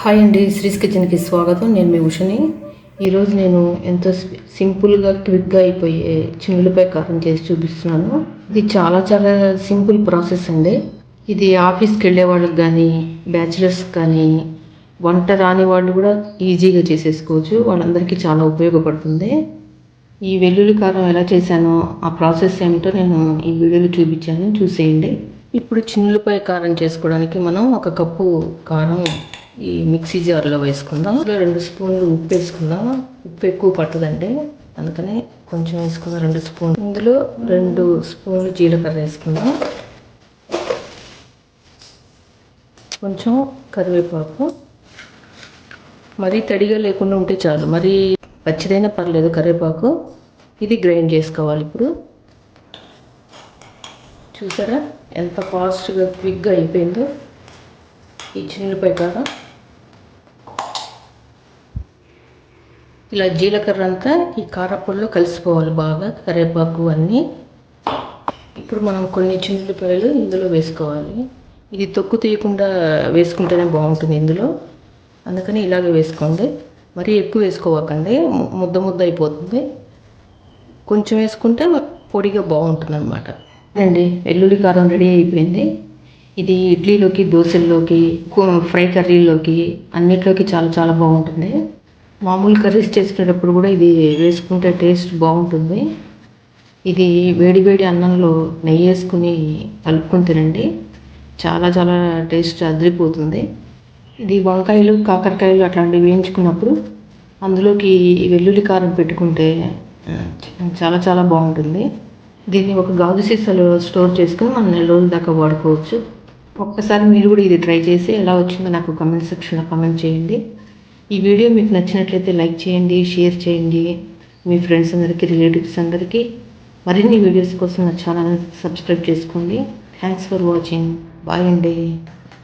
Hi అండి శ్రీస్ కిచెన్కి స్వాగతం. నేను మీ ఉషని. ఈరోజు నేను ఎంతో సింపుల్గా క్విక్గా అయిపోయే చిన్నులపై కారం చేసి చూపిస్తున్నాను. ఇది చాలా చాలా సింపుల్ ప్రాసెస్ అండి. ఇది ఆఫీస్కి వెళ్ళే వాళ్ళకి కానీ బ్యాచిలర్స్ కానీ వంట రాని వాళ్ళు కూడా ఈజీగా చేసేసుకోవచ్చు. వాళ్ళందరికీ చాలా ఉపయోగపడుతుంది. ఈ వెల్లుల్లి కారం ఎలా చేశానో ఆ ప్రాసెస్ ఏమిటో నేను ఈ వీడియోలో చూపించాను. చూసేయండి. ఇప్పుడు చిన్నులపై కారం చేసుకోవడానికి మనం ఒక కప్పు కారం ఈ మిక్సీ జార్లో వేసుకుందాం. ఇందులో రెండు స్పూన్లు ఉప్పు వేసుకుందాం. ఉప్పు ఎక్కువ పట్టదండి. అందుకని కొంచెం వేసుకుందాం రెండు స్పూన్లు. ఇందులో రెండు స్పూన్లు జీలకర్ర వేసుకుందాం. కొంచెం కరివేపాకు. మరీ తడిగా లేకుండా ఉంటే చాలు. మరీ పచ్చిదైనా పర్లేదు కరివేపాకు. ఇది గ్రైండ్ చేసుకోవాలి ఇప్పుడు. చూసారా? ఎంత ఫాస్ట్గా క్విక్గా అయిపోయిందో. ఈ చిన్నపై కారం. ఇలా జీలకర్ర అంతా ఈ కారపొడిలో కలిసిపోవాలి బాగా కరివేపాకు అన్నీ. ఇప్పుడు మనం కొన్ని చిన్నులపాయలు ఇందులో వేసుకోవాలి. ఇది తొక్కు తీయకుండా వేసుకుంటేనే బాగుంటుంది ఇందులో. అందుకని ఇలాగే వేసుకోండి. మరీ ఎక్కువ వేసుకోవకండి. ముద్ద ముద్ద అయిపోతుంది. కొంచెం వేసుకుంటే పొడిగా బాగుంటుంది అనమాట అండి వెల్లుల్లి కారం రెడీ అయిపోయింది. ఇది ఇడ్లీలోకి దోశల్లోకి ఫ్రై కర్రీలోకి అన్నిట్లోకి చాలా చాలా బాగుంటుంది. మామూలు కర్రీస్ చేసుకునేటప్పుడు కూడా ఇది వేసుకుంటే టేస్ట్ బాగుంటుంది. ఇది వేడి వేడి అన్నంలో నెయ్యి వేసుకుని కలుపుకొని తినండి. చాలా చాలా టేస్ట్ అదిరిపోతుంది. ఇది వంకాయలు కాకరకాయలు అట్లాంటివి వేయించుకున్నప్పుడు అందులోకి వెల్లుల్లి కారం పెట్టుకుంటే చాలా చాలా బాగుంటుంది. దీన్ని ఒక గాజు సీసాలో స్టోర్ చేసుకుని మనం నెల రోజుల దాకా వాడుకోవచ్చు. ఒక్కసారి మీరు కూడా ఇది ట్రై చేసి ఎలా వచ్చిందో నాకు కమెంట్ సెక్షన్లో కమెంట్ చేయండి. ఈ వీడియో మీకు నచ్చినట్లయితే లైక్ చేయండి షేర్ చేయండి. మీ ఫ్రెండ్స్ అందరికీ రిలేటివ్స్ అందరికీ మరిన్ని వీడియోస్ కోసం నా ఛానల్ సబ్స్క్రైబ్ చేసుకోండి. థ్యాంక్స్ ఫర్ వాచింగ్ బాయ్ అండి.